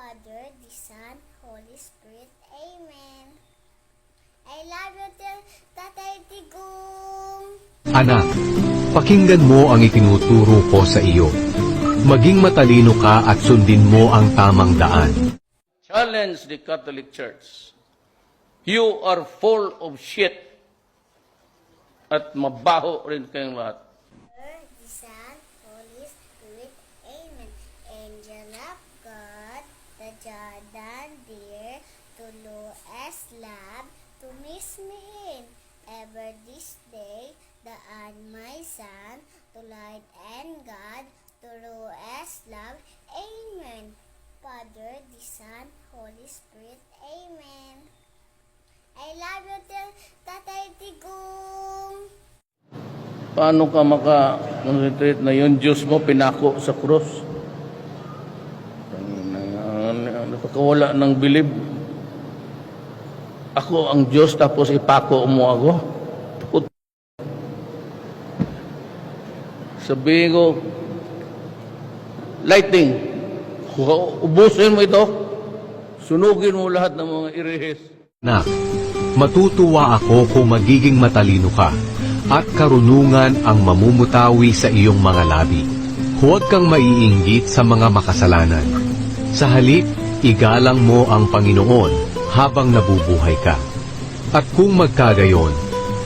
Father, the Son, Holy Spirit. Amen. I love you, Tat- Tatay Tigong. Anak, pakinggan mo ang itinuturo ko sa iyo. Maging matalino ka at sundin mo ang tamang daan. challenge the Catholic Church. You are full of shit. At mabaho rin kayong lahat. Father, the Son, Holy Spirit. Amen. Angel of God, the Jordan dear, to Loes love, to miss me in. Ever this day, the and my Son, to light and God, to Loes love. Amen. Father, the Son, Holy Spirit. Amen. I love you, Tat- Tatay Tigong. Paano ka maka-concentrate na yung Diyos mo pinako sa krus? Nakakawala ng bilib. Ako ang Diyos tapos ipako mo ako. Put- Sabihin ko, lighting, ubusin mo ito, sunugin mo lahat ng mga irihis. Anak, matutuwa ako kung magiging matalino ka at karunungan ang mamumutawi sa iyong mga labi. Huwag kang maiinggit sa mga makasalanan. Sa halip, igalang mo ang Panginoon habang nabubuhay ka. At kung magkagayon,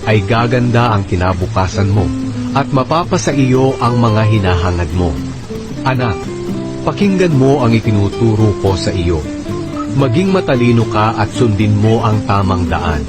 ay gaganda ang kinabukasan mo at mapapasa iyo ang mga hinahangad mo. Anak, pakinggan mo ang itinuturo ko sa iyo. Maging matalino ka at sundin mo ang tamang daan.